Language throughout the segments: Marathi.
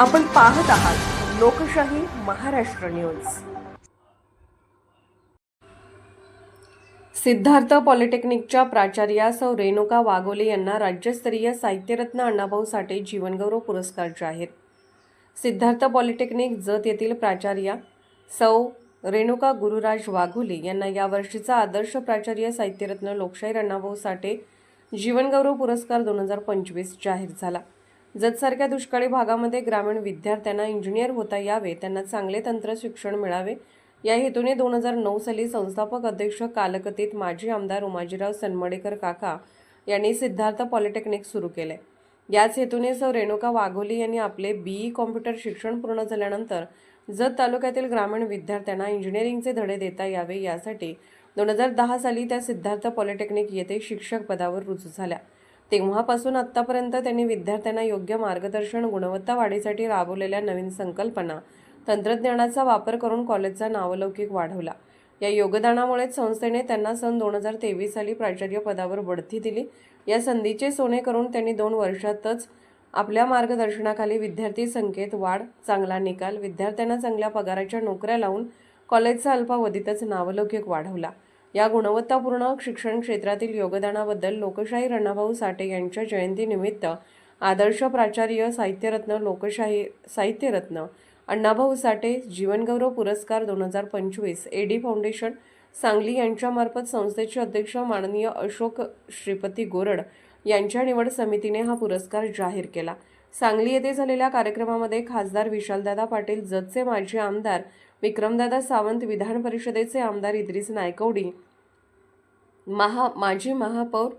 आपण पाहत आहात लोकशाही महाराष्ट्र न्यूज. सिद्धार्थ पॉलिटेक्निकच्या प्राचार्या सौ रेणुका वाघोले यांना राज्यस्तरीय साहित्यरत्न अण्णाभाऊ साठे जीवनगौरव पुरस्कार जाहीर सिद्धार्थ पॉलिटेक्निक जत येथील प्राचार्या सौ रेणुका गुरुराज वाघोले यांना यावर्षीचा आदर्श प्राचार्य साहित्यरत्न लोकशाहीर अण्णाभाऊ साठे जीवनगौरव पुरस्कार दोन हजार पंचवीस जाहीर झाला. जतसारख्या दुष्काळी भागामध्ये ग्रामीण विद्यार्थ्यांना इंजिनियर होता यावे त्यांना चांगले तंत्र शिक्षण मिळावे. या हेतूने दोन हजार नऊ साली संस्थापक अध्यक्ष कालकतीत माजी आमदार उमाजीराव सनमडेकर काका यांनी सिद्धार्थ पॉलिटेक्निक सुरू केले. याच हेतूने सौ रेणुका वाघोली यांनी आपले बीई कॉम्प्युटर शिक्षण पूर्ण झाल्यानंतर जत तालुक्यातील ग्रामीण विद्यार्थ्यांना इंजिनिअरिंगचे धडे देता यावे यासाठी दोन हजार दहा साली त्या सिद्धार्थ पॉलिटेक्निक येथे शिक्षक पदावर रुजू झाल्या. तेव्हापासून आत्तापर्यंत त्यांनी विद्यार्थ्यांना योग्य मार्गदर्शन गुणवत्ता वाढीसाठी राबवलेल्या नवीन संकल्पना तंत्रज्ञानाचा वापर करून कॉलेजचा नावलौकिक वाढवला. या योगदानामुळेच संस्थेने त्यांना सन दोन हजार तेवीस साली प्राचार्य पदावर बढती दिली. या संधीचे सोने करून त्यांनी दोन वर्षातच आपल्या मार्गदर्शनाखाली विद्यार्थी संख्येत वाढ चांगला निकाल विद्यार्थ्यांना चांगल्या पगाराच्या नोकऱ्या लावून कॉलेजचा अल्पावधीतच नावलौकिक वाढवला. या गुणवत्तापूर्ण शिक्षण क्षेत्रातील योगदानाबद्दल लोकशाही रणभाऊ साठे यांच्या जयंतीनिमित्त आदर्श प्राचार्य साहित्यरत्न लोकशाही साहित्यरत्न अण्णाभाऊ साठे जीवनगौरव पुरस्कार दोन हजार पंचवीस ए डी फाउंडेशन सांगली यांच्यामार्फत संस्थेचे अध्यक्ष माननीय अशोक श्रीपती गोरड यांच्या निवड समितीने हा पुरस्कार जाहीर केला. सांगली येथे झालेल्या कार्यक्रमामध्ये खासदार विशालदादा पाटील जतचे माजी आमदार विक्रमदादा सावंत विधान परिषदेचे आमदार इद्रिस नायकवडी महा माजी महापौर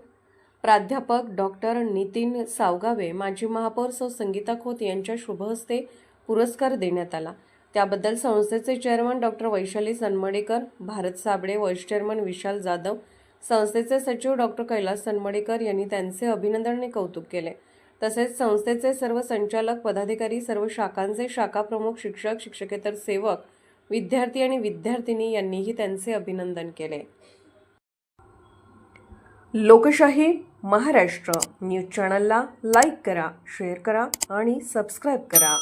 प्राध्यापक डॉक्टर नितीन सावगावे माजी महापौर सौ संगीता खोत यांच्या शुभहस्ते पुरस्कार देण्यात आला. त्याबद्दल संस्थेचे chairman doctor Vaishali Sanamdekar Bharat Sable vice chairman Vishal Jadhav संस्थेचे सचिव डॉक्टर कैलास सनमडेकर यांनी त्यांचे अभिनंदन आणि कौतुक केले. तसेच संस्थेचे सर्व संचालक पदाधिकारी सर्व शाखांचे शाखा प्रमुख शिक्षक शिक्षकेतर सेवक विद्यार्थी आणि विद्यार्थिनी यांनीही त्यांचे अभिनंदन केले. लोकशाही महाराष्ट्र न्यूज चॅनलला लाईक करा शेअर करा आणि सबस्क्राईब करा.